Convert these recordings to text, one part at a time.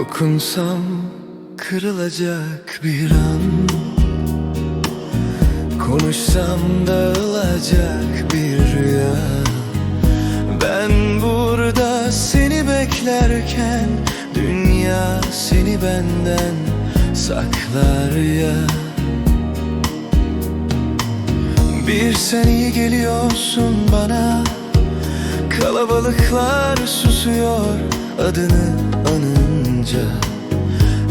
Dokunsam kırılacak bir an. Konuşsam dağılacak bir rüya. Ben burada seni beklerken Dünya seni benden saklar ya. Bir sen iyi geliyorsun bana. Kalabalıklar susuyor adını anınca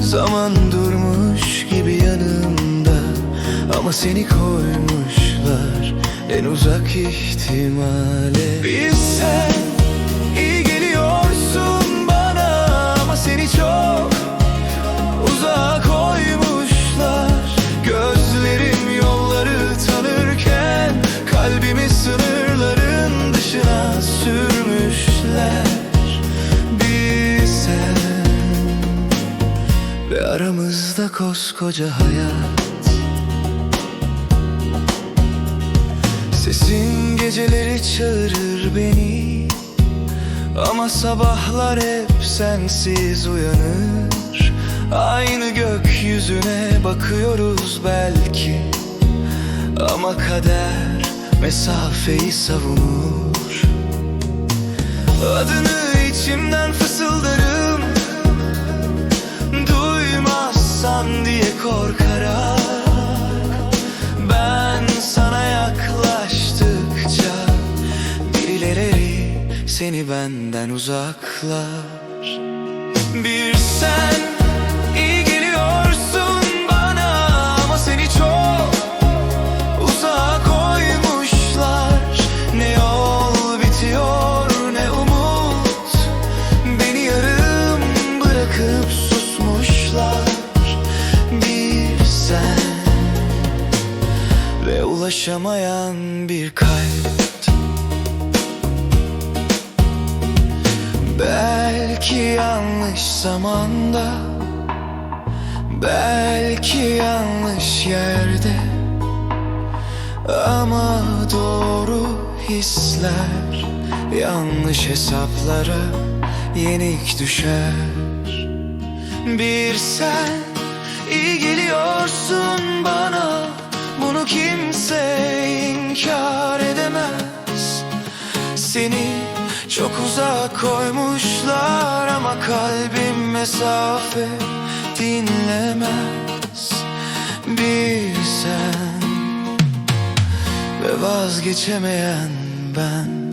Zaman durmuş gibi yanımda. Ama seni koymuşlar en uzak ihtimale. Bir sen Ve aramızda koskoca hayat. Sesin geceleri çağırır beni. Ama sabahlar hep sensiz uyanır. Aynı gökyüzüne bakıyoruz belki. Ama kader mesafeyi savunur. Adını içimden fısıldarım korkarak Ben sana yaklaştıkça Birileri seni benden uzaklar ulaşamayan bir kalp. Belki yanlış zamanda Belki yanlış yerde. Ama doğru hisler Yanlış hesaplara yenik düşer. Bir sen iyi geliyorsun bana Seni çok uzak koymuşlar Ama kalbim mesafe dinlemez Bir sen ve vazgeçemeyen ben